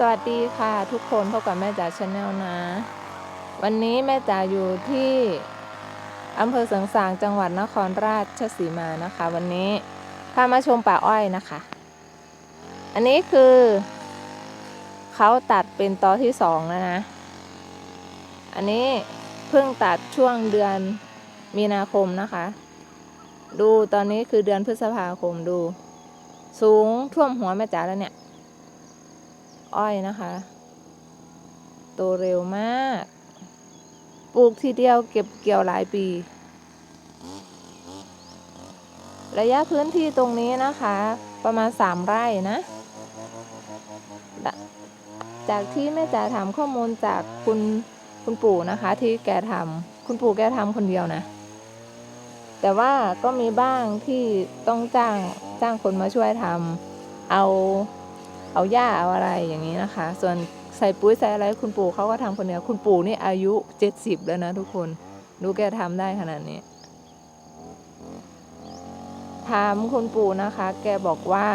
สวัสดีค่ะทุกคนพบกับแม่จ๋าชาแนลนะ วันนี้แม่จ๋าอยู่ที่อำเภอเสริงสางจังหวัดนครราชสีมานะคะ วันนี้พามาชมป่าอ้อยนะคะ อันนี้คือเขาตัดเป็นตอที่สองแล้วนะ อันนี้เพิ่งตัดช่วงเดือนมีนาคมนะคะ ดูตอนนี้คือเดือนพฤษภาคมดู สูงท่วมหัวแม่จ๋าแล้วเนี่ย อ้อยนะคะ โตเร็วมาก ปลูกทีเดียวเก็บเกี่ยวหลายปี ระยะพื้นที่ตรงนี้นะคะ ประมาณ 3 ไร่นะ จากที่แม่จ๋าถามข้อมูลจากคุณคุณปู่นะคะ ที่แกทำคุณปู่แกทำคนเดียวนะแต่ว่าก็มีบ้างที่ต้องจ้างจ้างคนมาช่วยทำเอา เอาหญ้าเอาอะไรอย่างนี้นะคะ ส่วนใส่ปุ๋ยใส่อะไรคุณปู่เขาก็ทำคนเดียวคุณปู่นี่อายุเจ็ดสิบแล้วนะทุกคนดูแกทำได้ขนาดนี้ ถามคุณปู่นะคะ แกบอกว่า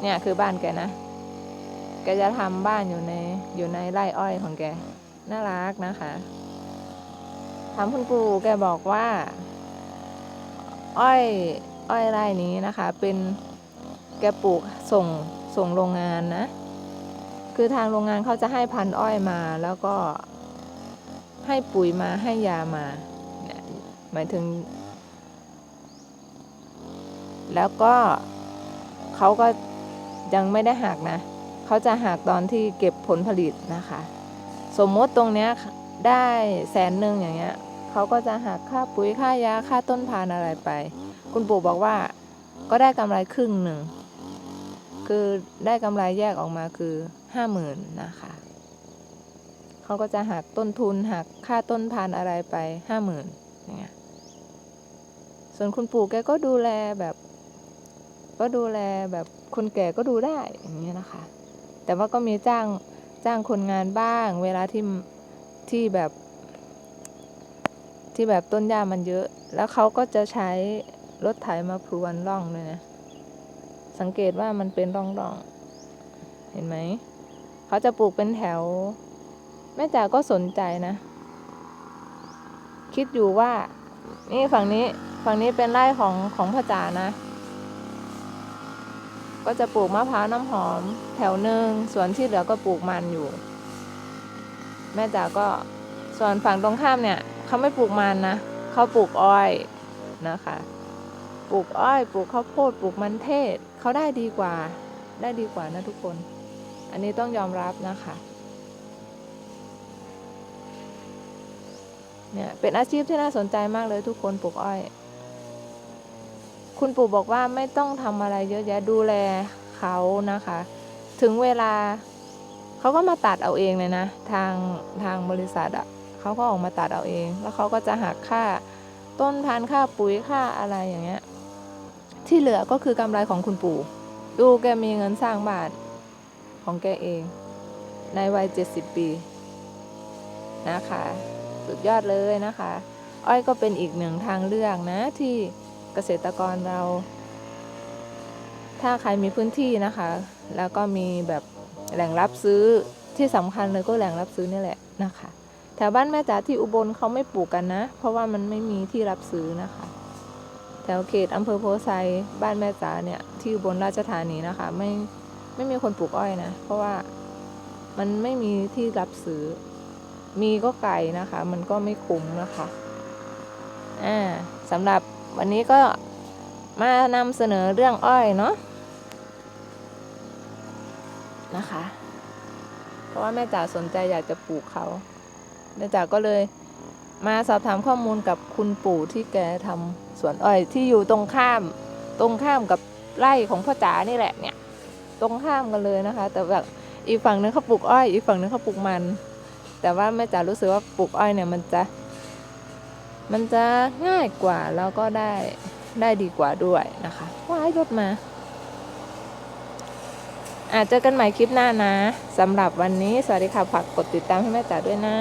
เนี่ยคือบ้านแกนะแกจะทำบ้านอยู่ในอยู่ในไร่อ้อยของแกน่ารักนะคะถามคุณปู่แกบอกว่า อ้อยอ้อยไร่นี้นะคะ เป็นแกปลูกส่ง ส่งโรงงานนะ คือทางโรงงานเขาจะให้พันอ้อยมาแล้วก็ให้ปุ๋ยมาให้ยามา หมายถึง แล้วก็เขาก็ยังไม่ได้หักนะ เขาจะหักตอนที่เก็บผลผลิตนะคะ สมมติตรงเนี้ยได้แสนหนึ่งอย่างเงี้ยเขาก็จะหักค่าปุ๋ยค่ายาค่าต้นพันอะไรไป คุณปู่บอกว่าก็ได้กำไรครึ่งหนึ่ง คือได้กำไรแยกออกมาคือห้าหมื่นนะคะเขาก็จะหักต้นทุนหักค่าต้นพันอะไรไปห้าหมื่นอย่างเงี้ยส่วนคุณปู่แกก็ดูแลแบบ ก็ดูแลแบบคนแก่ก็ดูได้อย่างเงี้ยนะคะ แต่ว่าก็มีจ้างจ้างคนงานบ้าง เวลาที่ที่แบบ ที่แบบต้นหญ้ามันเยอะ แล้วเขาก็จะใช้รถไถมาพรวนร่องเลยนะ สังเกตว่ามันเป็นร่องร่องๆ เห็นไหม เขาจะปลูกเป็นแถว แม่จ๋าก็สนใจนะ คิดอยู่ว่า นี่ฝั่งนี้ฝั่งนี้เป็นไร่ของของพ่อจ๋านะ ก็จะปลูกมะพร้าวน้ำหอม แถวหนึ่งส่วนที่เหลือก็ปลูกมันอยู่ แม่จ๋าก็ส่วนฝั่งตรงข้ามเนี่ย เขาไม่ปลูกมันนะ เขาปลูกอ้อยนะคะ ปลูกอ้อย ปลูกข้าวโพด ปลูกมันเทศ เขาได้ดีกว่า ได้ดีกว่านะทุกคน อันนี้ต้องยอมรับนะคะ เนี่ยเป็นอาชีพที่น่าสนใจมากเลยทุกคนปลูกอ้อย คุณปู่บอกว่าไม่ต้องทำอะไรเยอะแยะดูแลเขานะคะ ถึงเวลาเขาก็มาตัดเอาเองเลยนะ ทางทางบริษัทอะ่ะเขาก็ออกมาตัดเอาเอง แล้วเขาก็จะหักค่าต้นพันค่าปุ๋ยค่าอะไรอย่างเงี้ย ที่เหลือก็คือกำไรของคุณปู่ดูแกมีเงินสร้างบ้านของแกเอง ในวัย 70 ปี นะคะ สุดยอดเลยนะคะ อ้อยก็เป็นอีกหนึ่งทางเลือกนะที่เกษตรกรเรา ถ้าใครมีพื้นที่นะคะ แล้วก็มีแบบแหล่งรับซื้อที่สำคัญเลยก็แหล่งรับซื้อนี่แหละนะคะแถวบ้านแม่จ๋าที่อุบลเขาไม่ปลูกกันนะ เพราะว่ามันไม่มีที่รับซื้อนะคะ แถวเขตอำเภอโพไซบ้านแม่จ๋าเนี่ย ที่อุบลราชธานีนะคะ ไม่ไม่มีคนปลูกอ้อยนะ เพราะว่ามันไม่มีที่รับซื้อ มีก็ไกลนะคะ มันก็ไม่คุ้มนะคะอ่าสำหรับวันนี้ก็มานำเสนอเรื่องอ้อยเนาะนะคะ เพราะว่าแม่จ๋าสนใจอยากจะปลูกเขาแม่จ๋าก็เลย มาสอบถามข้อมูลกับคุณปู่ที่แกทำสวนอ้อยที่อยู่ตรงข้าม ตรงข้ามกับไร่ของพ่อจ๋านี่แหละเนี่ย ตรงข้ามกันเลยนะคะ แต่แบบอีกฝั่งนึงเขาปลูกอ้อย อีกฝั่งนึงเขาปลูกมัน แต่ว่าแม่จ๋ารู้สึกว่าปลูกอ้อยเนี่ยมันจะ มันจะง่ายกว่าแล้วก็ได้ได้ดีกว่าด้วยนะคะว้ายรถมาอาจเจอกันใหม่คลิปหน้านะสำหรับวันนี้สวัสดีค่ะฝากกดติดตามให้แม่จ๋าด้วยนะ